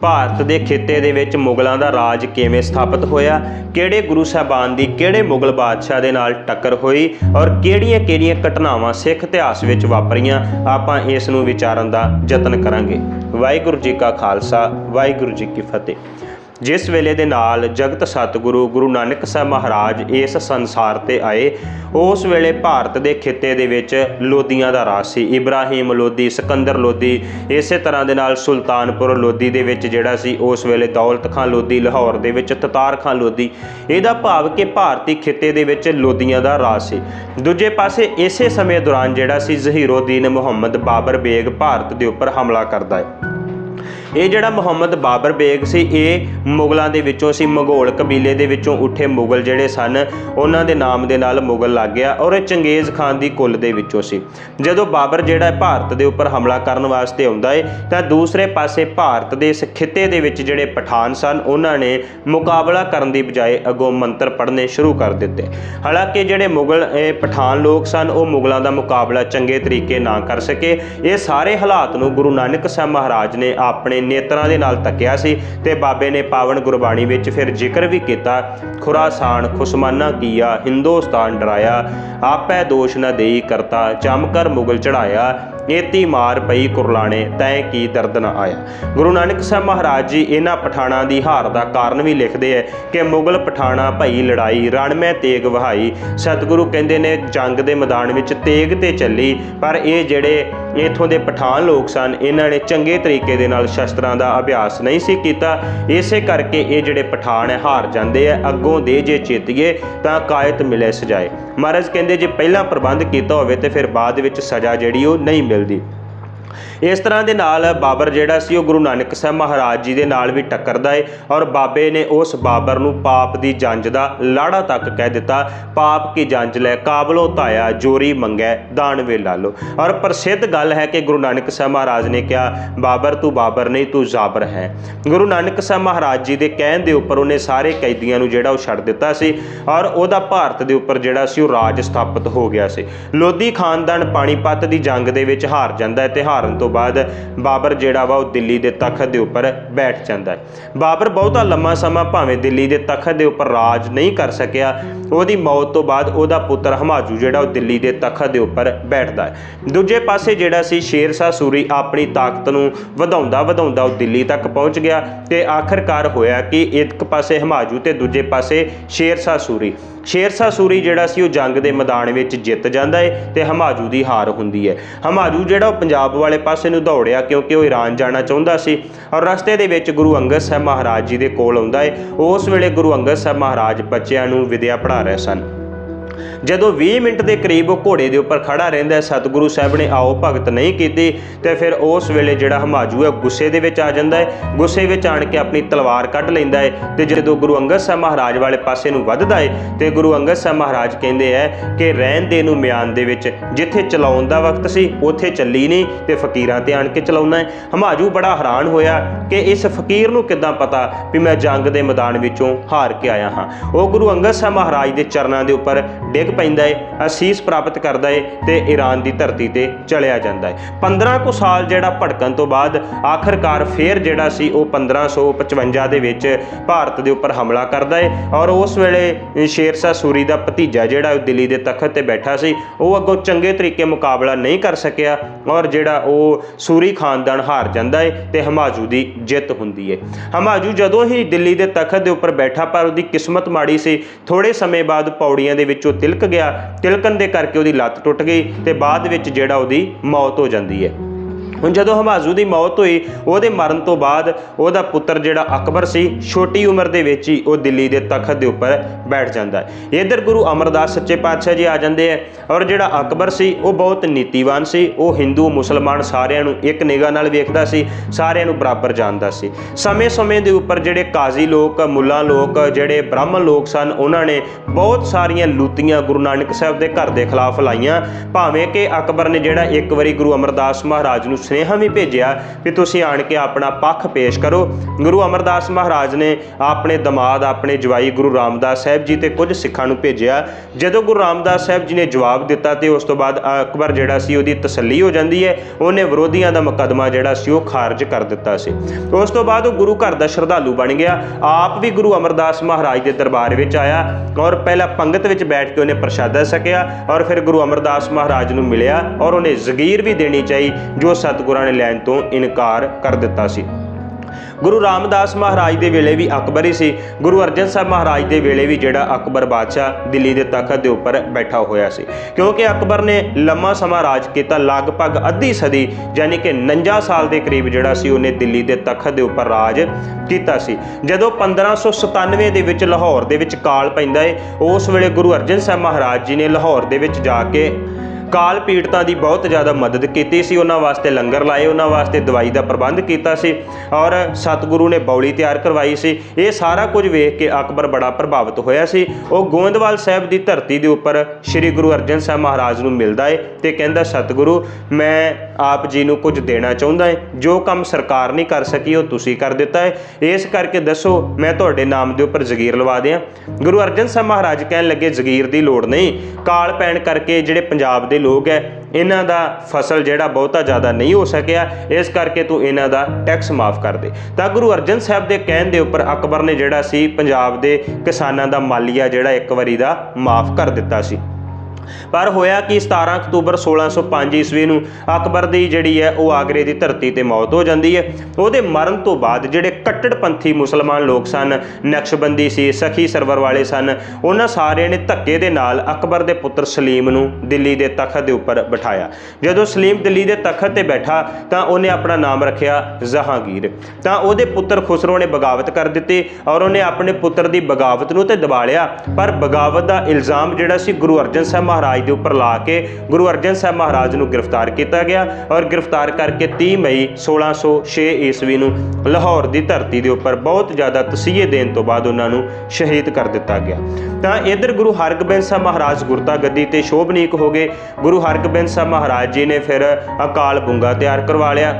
ਭਾਰਤ ਦੇ ਖਿੱਤੇ ਦੇ ਵਿੱਚ ਮੁਗਲਾਂ ਦਾ ਰਾਜ ਕਿਵੇਂ ਸਥਾਪਿਤ ਹੋਇਆ? ਕਿਹੜੇ ਗੁਰੂ ਸਾਹਿਬਾਨ ਦੀ ਕਿਹੜੇ ਮੁਗਲ ਬਾਦਸ਼ਾਹ ਦੇ ਨਾਲ ਟੱਕਰ ਹੋਈ? ਔਰ ਕਿਹੜੀਆਂ-ਕਿਹੜੀਆਂ ਘਟਨਾਵਾਂ ਸਿੱਖ ਇਤਿਹਾਸ ਵਿੱਚ ਵਾਪਰੀਆਂ? ਆਪਾਂ ਇਸ ਨੂੰ ਵਿਚਾਰਨ ਦਾ ਯਤਨ ਕਰਾਂਗੇ। ਵਾਹਿਗੁਰੂ ਜੀ ਕਾ ਖਾਲਸਾ, ਵਾਹਿਗੁਰੂ ਜੀ ਕੀ ਫਤਿਹ। ਜਿਸ ਵੇਲੇ ਦੇ ਨਾਲ ਜਗਤ ਸਤਿਗੁਰੂ ਗੁਰੂ ਨਾਨਕ ਸਾਹਿਬ ਮਹਾਰਾਜ ਇਸ ਸੰਸਾਰ ਤੇ ਆਏ, ਉਸ ਵੇਲੇ ਭਾਰਤ ਦੇ ਖਿੱਤੇ ਦੇ ਵਿੱਚ ਲੋਧੀਆਂ ਦਾ ਰਾਜ ਸੀ। ਇਬਰਾਹੀਮ ਲੋਧੀ, ਸਿਕੰਦਰ ਲੋਧੀ, ਇਸੇ ਤਰ੍ਹਾਂ ਦੇ ਨਾਲ ਸੁਲਤਾਨਪੁਰ ਲੋਧੀ ਦੇ ਵਿੱਚ ਜਿਹੜਾ ਸੀ, ਉਸ ਵੇਲੇ ਦੌਲਤ ਖਾਨ ਲੋਧੀ, ਲਾਹੌਰ ਦੇ ਵਿੱਚ ਤਤਾਰ ਖਾਨ ਲੋਧੀ। ਇਹਦਾ ਭਾਵ ਕਿ ਭਾਰਤੀ ਖਿੱਤੇ ਦੇ ਵਿੱਚ ਲੋਧੀਆਂ ਦਾ ਰਾਜ ਸੀ। ਦੂਜੇ ਪਾਸੇ ਇਸੇ ਸਮੇਂ ਦੌਰਾਨ ਜਿਹੜਾ ਸੀ ਜ਼ਹੀਰਉਦੀਨ ਮੁਹੰਮਦ ਬਾਬਰ ਬੇਗ ਭਾਰਤ ਦੇ ਉੱਪਰ ਹਮਲਾ ਕਰਦਾ ਹੈ। ਇਹ ਜਿਹੜਾ ਮੁਹੰਮਦ ਬਾਬਰ ਬੇਗ ਸੀ, ਇਹ ਮੁਗਲਾਂ ਦੇ ਵਿੱਚੋਂ ਸੀ, ਮੰਗੋਲ ਕਬੀਲੇ ਦੇ ਵਿੱਚੋਂ ਉੱਠੇ ਮੁਗਲ ਜਿਹੜੇ ਸਨ, ਉਹਨਾਂ ਦੇ ਨਾਮ ਦੇ ਨਾਲ ਮੁਗਲ ਲੱਗ ਗਿਆ ਔਰ ਇਹ ਚੰਗੇਜ਼ ਖਾਨ ਦੀ ਕੁੱਲ ਦੇ ਵਿੱਚੋਂ ਸੀ। ਜਦੋਂ ਬਾਬਰ ਜਿਹੜਾ ਭਾਰਤ ਦੇ ਉੱਪਰ ਹਮਲਾ ਕਰਨ ਵਾਸਤੇ ਆਉਂਦਾ ਏ, ਤਾਂ ਦੂਸਰੇ ਪਾਸੇ ਭਾਰਤ ਦੇ ਇਸ ਖਿੱਤੇ ਦੇ ਵਿੱਚ ਜਿਹੜੇ ਪਠਾਨ ਸਨ, ਉਹਨਾਂ ਨੇ ਮੁਕਾਬਲਾ ਕਰਨ ਦੀ ਬਜਾਏ ਅਗੋਂ ਮੰਤਰ ਪੜ੍ਹਨੇ ਸ਼ੁਰੂ ਕਰ ਦਿੱਤੇ। ਹਾਲਾਂਕਿ ਜਿਹੜੇ ਮੁਗਲ, ਇਹ ਪਠਾਨ ਲੋਕ ਸਨ, ਉਹ ਮੁਗਲਾਂ ਦਾ ਮੁਕਾਬਲਾ ਚੰਗੇ ਤਰੀਕੇ ਨਾ ਕਰ ਸਕੇ। ਇਹ ਸਾਰੇ ਹਾਲਾਤ ਨੂੰ ਗੁਰੂ ਨਾਨਕ ਸਾਹਿਬ ਮਹਾਰਾਜ ਨੇ ਆਪਣੇ ਨੇਤਰਾਂ ਦੇ ਨਾਲ ਤੱਕਿਆ ਸੀ ਤੇ ਬਾਬੇ ਨੇ ਪਾਵਨ ਗੁਰਬਾਣੀ ਵਿੱਚ ਫਿਰ ਜ਼ਿਕਰ ਵੀ ਕੀਤਾ। ਖੁਰਾਸਾਨ, ਖੁਸਮਾਨਾ ਕੀਆ, ਹਿੰਦੁਸਤਾਨ ਡਰਾਇਆ, ਆਪੈ ਦੋਸ਼ ਨਾ ਦੇਈ ਕਰਤਾ ਜਮ ਕਰ ਮੁਗਲ ਚੜਾਇਆ। ਏਤੀ ਮਾਰ ਪਈ ਕੁਰਲਾਣੇ, ਤੈ ਕੀ ਦਰਦ ਨਾ ਆਇਆ? ਗੁਰੂ ਨਾਨਕ ਸਾਹਿਬ ਮਹਾਰਾਜ ਜੀ ਇਹਨਾਂ ਪਠਾਣਾ ਦੀ ਹਾਰ ਦਾ ਕਾਰਨ ਵੀ ਲਿਖਦੇ ਐ ਕਿ ਮੁਗਲ ਪਠਾਣਾ ਭਈ ਲੜਾਈ ਰਣ ਮੈਂ ਤੇਗ ਵਹਾਈ। ਸਤਿਗੁਰੂ ਕਹਿੰਦੇ ਨੇ, ਜੰਗ ਦੇ ਮੈਦਾਨ ਵਿੱਚ ਤੇਗ ਤੇ ਚੱਲੀ, ਪਰ ਇਹ ਜਿਹੜੇ ਇਥੋਂ ਦੇ ਪਠਾਨ ਲੋਕ ਸਨ, ਇਹਨਾਂ ਨੇ ਚੰਗੇ ਤਰੀਕੇ ਦੇ ਨਾਲ ਸ਼ਸਤਰਾਂ ਦਾ ਅਭਿਆਸ ਨਹੀਂ ਸੀ ਕੀਤਾ। ਇਸੇ ਕਰਕੇ ਇਹ ਜਿਹੜੇ ਪਠਾਨ ਹੈ ਹਾਰ ਜਾਂਦੇ ਆ ਅੱਗੋਂ ਦੇ ਜੇ ਚੇਤੀਏ ਤਾਂ ਕਾਇਤ ਮਿਲੇ ਸਜਾਏ। ਮਹਾਰਾਜ ਕਹਿੰਦੇ, ਜੇ ਪਹਿਲਾਂ ਪ੍ਰਬੰਧ ਕੀਤਾ ਹੋਵੇ ਤੇ ਫਿਰ ਬਾਅਦ ਵਿੱਚ ਸਜ਼ਾ ਜਿਹੜੀ ਉਹ ਨਹੀਂ ਮਿਲ ਮਿਲਦੀ ਇਸ ਤਰ੍ਹਾਂ ਦੇ ਨਾਲ ਬਾਬਰ ਜਿਹੜਾ ਸੀ, ਉਹ ਗੁਰੂ ਨਾਨਕ ਸਾਹਿਬ ਮਹਾਰਾਜ ਜੀ ਦੇ ਨਾਲ ਵੀ ਟੱਕਰਦਾ ਏ ਔਰ ਬਾਬੇ ਨੇ ਉਸ ਬਾਬਰ ਨੂੰ ਪਾਪ ਦੀ ਜੰਜ ਦਾ ਲਾੜਾ ਤੱਕ ਕਹਿ ਦਿੱਤਾ, ਪਾਪ ਕੀ ਜੰਜ ਲੈ? ਕਾਬਲੋ ਧਾਇਆ, ਜੋਰੀ ਮੰਗੈ, ਦਾਨ ਵੇ ਲਾ ਲੋ ਔਰ ਪ੍ਰਸਿੱਧ ਗੱਲ ਹੈ ਕਿ ਗੁਰੂ ਨਾਨਕ ਸਾਹਿਬ ਮਹਾਰਾਜ ਨੇ ਕਿਹਾ, ਬਾਬਰ, ਤੂੰ ਬਾਬਰ ਨਹੀਂ, ਤੂੰ ਜ਼ਾਬਰ ਹੈ। ਗੁਰੂ ਨਾਨਕ ਸਾਹਿਬ ਮਹਾਰਾਜ ਜੀ ਦੇ ਕਹਿਣ ਦੇ ਉੱਪਰ ਉਹਨੇ ਸਾਰੇ ਕੈਦੀਆਂ ਨੂੰ ਜਿਹੜਾ ਉਹ ਛੱਡ ਦਿੱਤਾ ਸੀ ਔਰ ਉਹਦਾ ਭਾਰਤ ਦੇ ਉੱਪਰ ਜਿਹੜਾ ਸੀ, ਉਹ ਰਾਜ ਸਥਾਪਿਤ ਹੋ ਗਿਆ ਸੀ। ਲੋਧੀ ਖਾਨਦਾਨ ਪਾਣੀਪਤ ਦੀ ਜੰਗ ਦੇ ਵਿੱਚ ਹਾਰ ਜਾਂਦਾ ਹੈ ਤੇ ਹਾਰਨ ਤੋਂ ਬਾਅਦ ਬਾਬਰ ਜਿਹੜਾ ਵਾ ਉਹ ਦਿੱਲੀ ਦੇ ਤਖਤ ਦੇ ਉੱਪਰ ਬੈਠ ਜਾਂਦਾ ਹੈ। ਬਾਬਰ ਬਹੁਤਾ ਲੰਮਾ ਸਮਾਂ ਭਾਵੇਂ ਦਿੱਲੀ ਦੇ ਤਖਤ ਦੇ ਉੱਪਰ ਰਾਜ ਨਹੀਂ ਕਰ ਸਕਿਆ, ਉਹਦੀ ਮੌਤ ਤੋਂ ਬਾਅਦ ਉਹਦਾ ਪੁੱਤਰ ਹਮਾਜੂ ਜਿਹੜਾ ਉਹ ਦਿੱਲੀ ਦੇ ਤਖਤ ਦੇ ਉੱਪਰ ਬੈਠਦਾ ਹੈ। ਦੂਜੇ ਪਾਸੇ ਜਿਹੜਾ ਸੀ ਸ਼ੇਰ ਸ਼ਾਹ ਸੂਰੀ ਆਪਣੀ ਤਾਕਤ ਨੂੰ ਵਧਾਉਂਦਾ ਵਧਾਉਂਦਾ ਉਹ ਦਿੱਲੀ ਤੱਕ ਪਹੁੰਚ ਗਿਆ ਤੇ ਆਖਰਕਾਰ ਹੋਇਆ ਕਿ ਇੱਕ ਪਾਸੇ ਹਮਾਜੂ ਤੇ ਦੂਜੇ ਪਾਸੇ ਸ਼ੇਰ ਸ਼ਾਹ ਸੂਰੀ। ਸ਼ੇਰਸ਼ਾਹ ਸੂਰੀ ਜਿਹੜਾ ਸੀ, ਉਹ ਜੰਗ ਦੇ ਮੈਦਾਨ ਵਿੱਚ ਜਿੱਤ ਜਾਂਦਾ ਹੈ ਤੇ ਹਮਾਜੂ ਦੀ ਹਾਰ ਹੁੰਦੀ ਹੈ ਹਮਾਜੂ ਜਿਹੜਾ ਉਹ ਪੰਜਾਬ ਵਾਲੇ ਪਾਸੇ ਨੂੰ ਦੌੜਿਆ ਕਿਉਂਕਿ ਉਹ ਈਰਾਨ ਜਾਣਾ ਚਾਹੁੰਦਾ ਸੀ ਔਰ ਰਸਤੇ ਦੇ ਵਿੱਚ ਗੁਰੂ ਅੰਗਦ ਸਾਹਿਬ ਮਹਾਰਾਜ ਜੀ ਦੇ ਕੋਲ ਆਉਂਦਾ ਹੈ ਉਸ ਵੇਲੇ ਗੁਰੂ ਅੰਗਦ ਸਾਹਿਬ ਮਹਾਰਾਜ ਬੱਚਿਆਂ ਨੂੰ ਵਿਦਿਆ ਪੜ੍ਹਾ ਰਹੇ ਸਨ। ਜਦੋਂ 20 ਮਿੰਟ ਦੇ ਕਰੀਬ ਉਹ ਘੋੜੇ ਦੇ ਉੱਪਰ ਖੜਾ ਰਹਿੰਦਾ ਸਤਿਗੁਰੂ ਸਾਹਿਬ ਨੇ ਆਓ ਭਗਤ ਨਹੀਂ ਕੀਤੀ ਤੇ ਫਿਰ ਉਸ ਵੇਲੇ ਜਿਹੜਾ ਹਮਾਜੂ ਹੈ ਗੁੱਸੇ ਦੇ ਵਿੱਚ ਆ ਜਾਂਦਾ ਹੈ। ਗੁੱਸੇ ਵਿੱਚ ਆਣ ਕੇ ਆਪਣੀ ਤਲਵਾਰ ਕੱਢ ਲੈਂਦਾ ਹੈ ਤੇ ਜਦੋਂ ਗੁਰੂ ਅੰਗਦ ਸਾਹਿਬ ਮਹਾਰਾਜ ਵਾਲੇ ਪਾਸੇ ਨੂੰ ਵੱਧਦਾ ਹੈ ਤੇ ਗੁਰੂ ਅੰਗਦ ਸਾਹਿਬ ਮਹਾਰਾਜ ਕਹਿੰਦੇ ਹੈ ਕਿ ਰਹਿਣ ਦੇ ਨੂੰ ਮਿਆਨ ਦੇ ਵਿੱਚ ਜਿੱਥੇ ਚਲਾਉਣ ਦਾ ਵਕਤ ਸੀ, ਉੱਥੇ ਚੱਲੀ ਨਹੀਂ ਤੇ ਫਕੀਰਾਂ ਤੇ ਆਣ ਕੇ ਚਲਾਉਣਾ ਹੈ। ਹਮਾਜੂ ਬੜਾ ਹੈਰਾਨ ਹੋਇਆ ਕਿ ਇਸ ਫਕੀਰ ਨੂੰ ਕਿੱਦਾਂ ਪਤਾ ਵੀ ਮੈਂ ਜੰਗ ਦੇ ਮੈਦਾਨ ਵਿੱਚੋਂ ਹਾਰ ਕੇ ਆਇਆ ਹਾਂ। ਉਹ ਗੁਰੂ ਅੰਗਦ ਸਾਹਿਬ ਮਹਾਰਾਜ ਦੇ ਚਰਨਾਂ ਦੇ ਉੱਪਰ ਡਿੱਗ ਪੈਂਦਾ ਏ, ਅਸੀਸ ਪ੍ਰਾਪਤ ਕਰਦਾ ਏ ਤੇ ਈਰਾਨ ਦੀ ਧਰਤੀ ਤੇ ਚਲਿਆ ਜਾਂਦਾ ਹੈ 15 ਕੁ ਸਾਲ ਜਿਹੜਾ ਭੜਕਣ ਤੋਂ ਬਾਅਦ ਆਖਰਕਾਰ ਫੇਰ ਜਿਹੜਾ ਸੀ ਉਹ 1555 ਦੇ ਵਿੱਚ ਭਾਰਤ ਦੇ ਉੱਪਰ ਹਮਲਾ ਕਰਦਾ ਏ ਔਰ ਉਸ ਵੇਲੇ ਸ਼ੇਰ ਸ਼ਾਹ ਸੂਰੀ ਦਾ ਭਤੀਜਾ ਜਿਹੜਾ ਉਹ ਦਿੱਲੀ ਦੇ ਤਖਤ ਤੇ ਬੈਠਾ ਸੀ, ਉਹ ਅੱਗੋਂ ਚੰਗੇ ਤਰੀਕੇ ਮੁਕਾਬਲਾ ਨਹੀਂ ਕਰ ਸਕਿਆ ਔਰ ਜਿਹੜਾ ਉਹ ਸੂਰੀ ਖਾਨਦਾਨ ਹਾਰ ਜਾਂਦਾ ਏ ਤੇ ਹਮਾਜੂ ਦੀ ਜਿੱਤ ਹੁੰਦੀ ਹੈ ਹਮਾਜੂ ਜਦੋਂ ਹੀ ਦਿੱਲੀ ਦੇ ਤਖਤ ਦੇ ਉੱਪਰ ਬੈਠਾ ਪਰ ਉਹਦੀ ਕਿਸਮਤ ਮਾੜੀ ਸੀ। ਥੋੜੇ ਸਮੇਂ ਬਾਅਦ ਪੌੜੀਆਂ ਦੇ ਵਿੱਚੋਂ ਤਿਲਕ ਗਿਆ, ਤਿਲਕਣ ਦੇ ਕਰਕੇ ਉਹਦੀ ਲੱਤ ਟੁੱਟ ਗਈ ਤੇ ਬਾਅਦ ਵਿੱਚ ਜਿਹੜਾ ਉਹਦੀ ਮੌਤ ਹੋ ਜਾਂਦੀ ਹੈ। ਹੁਣ ਜਦੋਂ ਹਮਾਜ਼ੂ ਦੀ ਮੌਤ ਹੋਈ, ਉਹਦੇ ਮਰਨ ਤੋਂ ਬਾਅਦ ਉਹਦਾ ਪੁੱਤਰ ਜਿਹੜਾ ਅਕਬਰ ਸੀ, ਛੋਟੀ ਉਮਰ ਦੇ ਵਿੱਚ ਹੀ ਉਹ ਦਿੱਲੀ ਦੇ ਤਖਤ ਦੇ ਉੱਪਰ ਬੈਠ ਜਾਂਦਾ ਹੈ। ਇਧਰ ਗੁਰੂ ਅਮਰਦਾਸ ਸੱਚੇ ਪਾਤਸ਼ਾਹ ਜੀ ਆ ਜਾਂਦੇ ਆ ਔਰ ਜਿਹੜਾ ਅਕਬਰ ਸੀ, ਉਹ ਬਹੁਤ ਨੀਤੀਵਾਨ ਸੀ, ਉਹ ਹਿੰਦੂ, ਮੁਸਲਮਾਨ ਸਾਰਿਆਂ ਨੂੰ ਇੱਕ ਨਿਗਾਹ ਨਾਲ ਵੇਖਦਾ ਸੀ, ਸਾਰਿਆਂ ਨੂੰ ਬਰਾਬਰ ਜਾਣਦਾ ਸੀ। ਸਮੇਂ-ਸਮੇਂ ਦੇ ਉੱਪਰ ਜਿਹੜੇ ਕਾਜ਼ੀ ਲੋਕ, ਮੁੱਲਾ ਲੋਕ, ਜਿਹੜੇ ਬ੍ਰਾਹਮਣ ਲੋਕ ਸਨ, ਉਹਨਾਂ ਨੇ ਬਹੁਤ ਸਾਰੀਆਂ ਲੂਤੀਆਂ ਗੁਰੂ ਨਾਨਕ ਸਾਹਿਬ ਦੇ ਘਰ ਦੇ ਖਿਲਾਫ ਲਾਈਆਂ। ਭਾਵੇਂ ਕਿ ਅਕਬਰ ਨੇ ਜਿਹੜਾ ਇੱਕ ਵਾਰੀ ਗੁਰੂ ਅਮਰਦਾਸ ਮਹਾਰਾਜ ਨੂੰ ਸੁਨੇਹਾ ਵੀ ਭੇਜਿਆ ਵੀ ਤੁਸੀਂ ਆਣ ਕੇ ਆਪਣਾ ਪੱਖ ਪੇਸ਼ ਕਰੋ। ਗੁਰੂ ਅਮਰਦਾਸ ਮਹਾਰਾਜ ਨੇ ਆਪਣੇ ਦਮਾਦ, ਆਪਣੇ ਜਵਾਈ ਗੁਰੂ ਰਾਮਦਾਸ ਸਾਹਿਬ ਜੀ ਤੇ ਕੁਝ ਸਿੱਖਾਂ ਨੂੰ ਭੇਜਿਆ। ਜਦੋਂ ਗੁਰੂ ਰਾਮਦਾਸ ਸਾਹਿਬ ਜੀ ਨੇ ਜਵਾਬ ਦਿੱਤਾ ਤੇ ਉਸ ਤੋਂ ਬਾਅਦ ਅਕਬਰ ਜਿਹੜਾ ਸੀ ਉਹਦੀ ਤਸੱਲੀ ਹੋ ਜਾਂਦੀ ਹੈ। ਉਹਨੇ ਵਿਰੋਧੀਆਂ ਦਾ ਮੁਕੱਦਮਾ ਜਿਹੜਾ ਸੀ ਉਹ ਖਾਰਜ ਕਰ ਦਿੱਤਾ ਸੀ। ਉਸ ਤੋਂ ਬਾਅਦ ਉਹ ਗੁਰੂ ਘਰ ਦਾ ਸ਼ਰਧਾਲੂ ਬਣ ਗਿਆ। ਆਪ ਵੀ ਗੁਰੂ ਅਮਰਦਾਸ ਮਹਾਰਾਜ ਦੇ ਦਰਬਾਰ ਵਿੱਚ ਆਇਆ ਔਰ ਪਹਿਲਾਂ ਪੰਗਤ ਵਿੱਚ ਬੈਠ ਕੇ ਉਹਨੇ ਪ੍ਰਸ਼ਾਦਾ ਸਕਿਆ ਔਰ ਫਿਰ ਗੁਰੂ ਅਮਰਦਾਸ ਮਹਾਰਾਜ ਨੂੰ ਮਿਲਿਆ ਔਰ ਉਹਨੇ ਜ਼ਗੀਰ ਵੀ ਦੇਣੀ ਚਾਹੀ ਜੋ ਸਤਿਗੁਰਾਂ ਨੇ ਲੈਣ ਤੋਂ ਇਨਕਾਰ ਕਰ ਦਿੱਤਾ ਸੀ। ਗੁਰੂ ਰਾਮਦਾਸ ਮਹਾਰਾਜ ਦੇ ਵੇਲੇ ਵੀ ਅਕਬਰ ਹੀ ਸੀ। ਗੁਰੂ ਅਰਜਨ ਸਾਹਿਬ ਮਹਾਰਾਜ ਦੇ ਵੇਲੇ ਵੀ ਜਿਹੜਾ ਅਕਬਰ ਬਾਦਸ਼ਾਹ ਦਿੱਲੀ ਦੇ ਤਖਤ ਦੇ ਉੱਪਰ ਬੈਠਾ ਹੋਇਆ ਸੀ। ਕਿਉਂਕਿ ਅਕਬਰ ਨੇ ਲੰਮਾ ਸਮਾਂ ਰਾਜ ਕੀਤਾ, ਲਗਭਗ ਅੱਧੀ ਸਦੀ, ਯਾਨੀ ਕਿ 49 ਸਾਲ ਦੇ ਕਰੀਬ ਜਿਹੜਾ ਸੀ, ਉਹਨੇ ਦਿੱਲੀ ਦੇ ਤਖਤ ਦੇ ਉੱਪਰ ਰਾਜ ਕੀਤਾ ਸੀ। ਜਦੋਂ 1597 ਦੇ ਵਿੱਚ ਲਾਹੌਰ ਦੇ ਵਿੱਚ ਕਾਲ ਪੈਂਦਾ ਏ, ਉਸ ਵੇਲੇ ਗੁਰੂ ਅਰਜਨ ਸਾਹਿਬ ਮਹਾਰਾਜ ਜੀ ਨੇ ਲਾਹੌਰ ਦੇ ਵਿੱਚ ਜਾ ਕੇ ਕਾਲ ਪੀੜਤਾਂ ਦੀ ਬਹੁਤ ਜ਼ਿਆਦਾ ਮਦਦ ਕੀਤੀ ਸੀ। ਉਹਨਾਂ ਵਾਸਤੇ ਲੰਗਰ ਲਾਏ, ਉਹਨਾਂ ਵਾਸਤੇ ਦਵਾਈ ਦਾ ਪ੍ਰਬੰਧ ਕੀਤਾ ਸੀ ਔਰ ਸਤਿਗੁਰੂ ਨੇ ਬੌਲੀ ਤਿਆਰ ਕਰਵਾਈ ਸੀ। ਇਹ ਸਾਰਾ ਕੁਝ ਵੇਖ ਕੇ ਅਕਬਰ ਬੜਾ ਪ੍ਰਭਾਵਿਤ ਹੋਇਆ ਸੀ। ਉਹ ਗੋਇੰਦਵਾਲ ਸਾਹਿਬ ਦੀ ਧਰਤੀ ਦੇ ਉੱਪਰ ਸ੍ਰੀ ਗੁਰੂ ਅਰਜਨ ਸਾਹਿਬ ਮਹਾਰਾਜ ਨੂੰ ਮਿਲਦਾ ਏ ਤੇ ਕਹਿੰਦਾ, ਸਤਿਗੁਰੂ, ਮੈਂ ਆਪ ਜੀ ਨੂੰ ਕੁਝ ਦੇਣਾ ਚਾਹੁੰਦਾ ਏ। ਜੋ ਕੰਮ ਸਰਕਾਰ ਨਹੀਂ ਕਰ ਸਕੀ, ਉਹ ਤੁਸੀਂ ਕਰ ਦਿੱਤਾ ਏ। ਇਸ ਕਰਕੇ ਦੱਸੋ, ਮੈਂ ਤੁਹਾਡੇ ਨਾਮ ਦੇ ਉੱਪਰ ਜ਼ਗੀਰ ਲਵਾ ਦਿਆਂ। ਗੁਰੂ ਅਰਜਨ ਸਾਹਿਬ ਮਹਾਰਾਜ ਕਹਿਣ ਲੱਗੇ, ਜ਼ਗੀਰ ਦੀ ਲੋੜ ਨਹੀਂ। ਕਾਲ ਪੈਣ ਕਰਕੇ ਜਿਹੜੇ ਪੰਜਾਬ ਦੇ ਲੋਕ ਹੈ, ਇਹਨਾਂ ਦਾ ਫਸਲ ਜਿਹੜਾ ਬਹੁਤਾ ਜ਼ਿਆਦਾ ਨਹੀਂ ਹੋ ਸਕਿਆ, ਇਸ ਕਰਕੇ ਤੂੰ ਇਹਨਾਂ ਦਾ ਟੈਕਸ ਮਾਫ ਕਰ ਦੇ। ਤਾਂ ਗੁਰੂ ਅਰਜਨ ਸਾਹਿਬ ਦੇ ਕਹਿਣ ਦੇ ਉੱਪਰ ਅਕਬਰ ਨੇ ਜਿਹੜਾ ਸੀ, ਪੰਜਾਬ ਦੇ ਕਿਸਾਨਾਂ ਦਾ ਮਾਲੀਆ ਜਿਹੜਾ ਇੱਕ ਵਾਰੀ ਦਾ ਮਾਫ ਕਰ ਦਿੱਤਾ ਸੀ। ਪਰ ਹੋਇਆ ਕਿ 17 ਅਕਤੂਬਰ 1605 ਈਸਵੀ ਨੂੰ ਅਕਬਰ ਦੀ ਜਿਹੜੀ ਹੈ ਉਹ ਆਗਰੇ ਦੀ ਧਰਤੀ ਤੇ ਮੌਤ ਹੋ ਜਾਂਦੀ ਹੈ। ਉਹਦੇ ਮਰਨ ਤੋਂ ਬਾਅਦ ਜਿਹੜੇ ਕੱਟੜਪੰਥੀ ਮੁਸਲਮਾਨ ਲੋਕ ਸਨ, ਨਕਸ਼ਬੰਦੀ ਸੀ, ਸਖੀ ਸਰਵਰ ਵਾਲੇ ਸਨ, ਉਹਨਾਂ ਸਾਰਿਆਂ ਨੇ ਧੱਕੇ ਦੇ ਨਾਲ ਅਕਬਰ ਦੇ ਪੁੱਤਰ ਸਲੀਮ ਨੂੰ ਦਿੱਲੀ ਦੇ ਤਖਤ ਦੇ ਉੱਪਰ ਬਿਠਾਇਆ। ਜਦੋਂ ਸਲੀਮ ਦਿੱਲੀ ਦੇ ਤਖਤ ਤੇ ਬੈਠਾ ਤਾਂ ਉਹਨੇ ਆਪਣਾ ਨਾਮ ਰੱਖਿਆ ਜਹਾਂਗੀਰ। ਤਾਂ ਉਹਦੇ ਪੁੱਤਰ ਖੁਸਰੋ ਨੇ ਬਗਾਵਤ ਕਰ ਦਿੱਤੀ ਔਰ ਉਹਨੇ ਆਪਣੇ ਪੁੱਤਰ ਦੀ ਬਗਾਵਤ ਨੂੰ ਤੇ ਦਬਾ ਲਿਆ। ਪਰ ਬਗਾਵਤ ਦਾ ਇਲਜ਼ਾਮ ਜਿਹੜਾ ਸੀ ਗੁਰੂ ਅਰਜਨ ਸਾਹਿਬ ਮਹਾਰਾਜ ਦੇ ਉੱਪਰ ਲਾ ਕੇ ਗੁਰੂ ਅਰਜਨ ਸਾਹਿਬ ਮਹਾਰਾਜ ਨੂੰ ਗ੍ਰਿਫਤਾਰ ਕੀਤਾ ਗਿਆ ਔਰ ਗ੍ਰਿਫਤਾਰ ਕਰਕੇ 30 ਮਈ 1606 ਈਸਵੀ ਨੂੰ ਲਾਹੌਰ ਦੀ ਧਰਤੀ ਦੇ ਉੱਪਰ ਬਹੁਤ ਜ਼ਿਆਦਾ ਤਸੀਹੇ ਦੇਣ ਤੋਂ ਬਾਅਦ ਉਹਨਾਂ ਨੂੰ ਸ਼ਹੀਦ ਕਰ ਦਿੱਤਾ ਗਿਆ। ਤਾਂ ਇਧਰ ਗੁਰੂ ਹਰਗੋਬਿੰਦ ਸਾਹਿਬ ਮਹਾਰਾਜ ਗੁਰਤਾ ਗੱਦੀ ਤੇ ਸ਼ੋਭਨੀਕ ਹੋ ਗਏ। ਗੁਰੂ ਹਰਗੋਬਿੰਦ ਸਾਹਿਬ ਮਹਾਰਾਜ ਜੀ ਨੇ ਫਿਰ ਅਕਾਲ ਬੁੰਗਾ ਤਿਆਰ ਕਰਵਾ ਲਿਆ।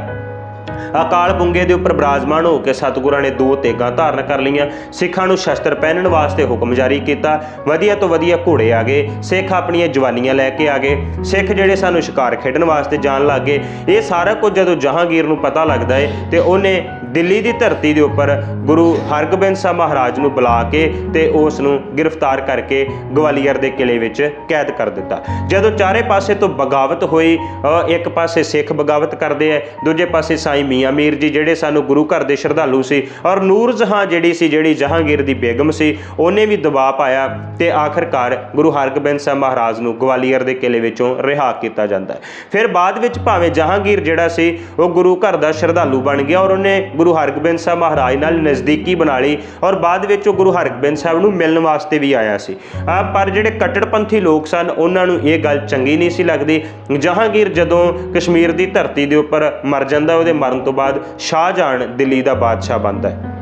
ਅਕਾਲ ਬੁੰਗੇ ਦੇ ਉੱਪਰ ਬਰਾਜਮਾਨ ਹੋ ਕੇ ਸਤਿਗੁਰਾਂ ਨੇ ਦੋ ਤੇਗਾਂ ਧਾਰਨ ਕਰ ਲਈਆਂ। ਸਿੱਖਾਂ ਨੂੰ ਸ਼ਸਤਰ ਪਹਿਨਣ ਵਾਸਤੇ ਹੁਕਮ ਜਾਰੀ ਕੀਤਾ। ਵਧੀਆ ਤੋਂ ਵਧੀਆ ਘੋੜੇ ਆ ਗਏ। ਸਿੱਖ ਆਪਣੀਆਂ ਜਵਾਨੀਆਂ ਲੈ ਕੇ ਆ ਗਏ। ਸਿੱਖ ਜਿਹੜੇ ਸਾਨੂੰ ਸ਼ਿਕਾਰ ਖੇਡਣ ਵਾਸਤੇ ਜਾਣ ਲੱਗ ਗਏ। ਇਹ ਸਾਰਾ ਕੁਝ ਜਦੋਂ ਜਹਾਂਗੀਰ ਨੂੰ ਪਤਾ ਲੱਗਦਾ ਏ ਤੇ ਉਹਨੇ ਦਿੱਲੀ ਦੀ ਧਰਤੀ ਦੇ ਉੱਪਰ ਗੁਰੂ ਹਰਗੋਬਿੰਦ ਸਾਹਿਬ ਮਹਾਰਾਜ ਨੂੰ ਬੁਲਾ ਕੇ ਤੇ ਉਸ ਨੂੰ ਗ੍ਰਿਫਤਾਰ ਕਰਕੇ ਗਵਾਲੀਅਰ ਦੇ ਕਿਲੇ ਵਿੱਚ ਕੈਦ ਕਰ ਦਿੱਤਾ। ਜਦੋਂ ਚਾਰੇ ਪਾਸੇ ਤੋਂ ਬਗਾਵਤ ਹੋਈ ਇੱਕ ਪਾਸੇ ਸਿੱਖ ਬਗਾਵਤ ਕਰਦੇ ਐ ਦੂਜੇ ਪਾਸੇ ਸਾਈਂ ਮੀਆਂ ਮੀਰ ਜੀ ਜਿਹੜੇ ਸਾਨੂੰ ਗੁਰੂ ਘਰ ਦੇ ਸ਼ਰਧਾਲੂ ਸੀ ਔਰ ਨੂਰ ਜਹਾਂ ਜਿਹੜੀ ਸੀ, ਜਿਹੜੀ ਜਹਾਂਗੀਰ ਦੀ ਬੇਗਮ ਸੀ, ਉਹਨੇ ਵੀ ਦਬਾਅ ਪਾਇਆ ਤੇ ਆਖਰਕਾਰ ਗੁਰੂ ਹਰਗੋਬਿੰਦ ਸਾਹਿਬ ਮਹਾਰਾਜ ਨੂੰ ਗਵਾਲੀਅਰ ਦੇ ਕਿਲੇ ਵਿੱਚੋਂ ਰਿਹਾ ਕੀਤਾ ਜਾਂਦਾ ਫਿਰ ਬਾਅਦ ਵਿੱਚ ਭਾਵੇਂ ਜਹਾਂਗੀਰ ਜਿਹੜਾ ਸੀ, ਉਹ ਗੁਰੂ ਘਰ ਦਾ ਸ਼ਰਧਾਲੂ ਬਣ ਗਿਆ ਔਰ ਉਹਨੇ ਗੁਰੂ ਹਰਗੋਬਿੰਦ ਸਾਹਿਬ ਮਹਾਰਾਜ ਨਾਲ ਨਜ਼ਦੀਕੀ ਬਣਾ ਲਈ ਔਰ ਬਾਅਦ ਵਿੱਚ ਉਹ ਗੁਰੂ ਹਰਗੋਬਿੰਦ ਸਾਹਿਬ ਨੂੰ ਮਿਲਣ ਵਾਸਤੇ ਵੀ ਆਇਆ ਸੀ। ਆ ਪਰ ਜਿਹੜੇ ਕੱਟੜਪੰਥੀ ਲੋਕ ਸਨ, ਉਹਨਾਂ ਨੂੰ ਇਹ ਗੱਲ ਚੰਗੀ ਨਹੀਂ ਸੀ ਲੱਗਦੀ। ਜਹਾਂਗੀਰ ਜਦੋਂ ਕਸ਼ਮੀਰ ਦੀ ਧਰਤੀ ਦੇ ਉੱਪਰ ਮਰ ਜਾਂਦਾ, ਉਹਦੇ ਮਰਨ ਤੋਂ ਬਾਅਦ ਸ਼ਾਹਜਹਾਨ ਦਿੱਲੀ ਦਾ ਬਾਦਸ਼ਾਹ ਬਣਦਾ ਹੈ।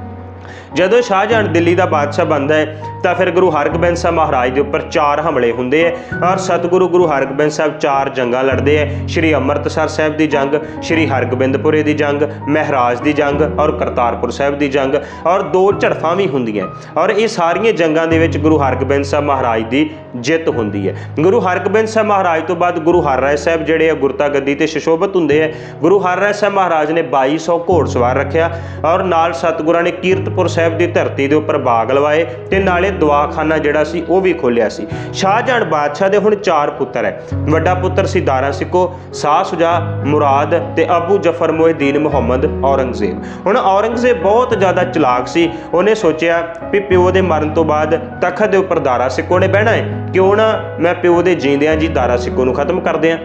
ਜਦੋਂ ਸ਼ਾਹਜਹਾਨ ਦਿੱਲੀ ਦਾ ਬਾਦਸ਼ਾਹ ਬਣਦਾ ਹੈ, ਤਾਂ ਫਿਰ ਗੁਰੂ ਹਰਗੋਬਿੰਦ ਸਾਹਿਬ ਮਹਾਰਾਜ ਦੇ ਉੱਪਰ ਚਾਰ ਹਮਲੇ ਹੁੰਦੇ ਐ ਔਰ ਸਤਿਗੁਰੂ ਗੁਰੂ ਹਰਗੋਬਿੰਦ ਸਾਹਿਬ ਚਾਰ ਜੰਗਾਂ ਲੜਦੇ ਐ ਸ਼੍ਰੀ ਅੰਮ੍ਰਿਤਸਰ ਸਾਹਿਬ ਦੀ ਜੰਗ, ਸ਼੍ਰੀ ਹਰਗੋਬਿੰਦਪੁਰੇ ਦੀ ਜੰਗ, ਮਹਿਰਾਜ ਦੀ ਜੰਗ ਔਰ ਕਰਤਾਰਪੁਰ ਸਾਹਿਬ ਦੀ ਜੰਗ ਔਰ ਦੋ ਝੜਫਾਂ ਵੀ ਹੁੰਦੀਆਂ ਔਰ ਇਹ ਸਾਰੀਆਂ ਜੰਗਾਂ ਦੇ ਵਿੱਚ ਗੁਰੂ ਹਰਗੋਬਿੰਦ ਸਾਹਿਬ ਮਹਾਰਾਜ ਦੀ ਜਿੱਤ ਹੁੰਦੀ ਹੈ। ਗੁਰੂ ਹਰਗੋਬਿੰਦ ਸਾਹਿਬ ਮਹਾਰਾਜ ਤੋਂ ਬਾਅਦ ਗੁਰੂ ਹਰਰਾਏ ਸਾਹਿਬ ਜਿਹੜੇ ਆ ਗੁਰਤਾ ਗੱਦੀ ਤੇ ਸ਼ਸ਼ੋਭਤ ਹੁੰਦੇ ਆ ਗੁਰੂ ਹਰਰਾਏ ਸਾਹਿਬ ਮਹਾਰਾਜ ਨੇ 2200 ਘੋੜਸਵਾਰ ਰੱਖਿਆ ਔਰ ਨਾਲ ਸਤਿਗੁਰਾਂ ਨੇ ਕੀਰਤਪੁਰ ਸਾਹਿਬ ਦੀ ਧਰਤੀ ਦੇ ਉੱਪਰ ਬਾਗ ਲਵਾਏ ਤੇ ਨਾਲੇ ਦਵਾਖਾਨਾ ਜਿਹੜਾ ਸੀ ਉਹ ਵੀ ਖੋਲਿਆ ਸੀ। ਸ਼ਾਹਜਹਾਨ ਬਾਦਸ਼ਾਹ ਦੇ ਹੁਣ ਚਾਰ ਪੁੱਤਰ ਹੈ। ਵੱਡਾ ਪੁੱਤਰ ਸੀ ਦਾਰਾ ਸਿੱਕੋ, ਸਾਹ ਸੁਜਾ, ਮੁਰਾਦ ਤੇ ਅਬੂ ਜਫਰ ਮੁਹਿਦੀਨ ਮੁਹੰਮਦ ਔਰੰਗਜ਼ੇਬ। ਹੁਣ ਔਰੰਗਜ਼ੇਬ ਬਹੁਤ ਜ਼ਿਆਦਾ ਚਲਾਕ ਸੀ। ਉਹਨੇ ਸੋਚਿਆ ਵੀ ਪਿਓ ਦੇ ਮਰਨ ਤੋਂ ਬਾਅਦ ਤਖਤ ਦੇ ਉੱਪਰ ਦਾਰਾ ਸਿੱਕੋ ਨੇ ਬਹਿਣਾ ਹੈ। ਕਿਉਂ ਨਾ ਮੈਂ ਪਿਓ ਦੇ ਜੀਂਦਿਆਂ ਜੀ ਦਾਰਾ ਸਿੱਕੋ ਨੂੰ ਖਤਮ ਕਰ ਦਿਆਂ।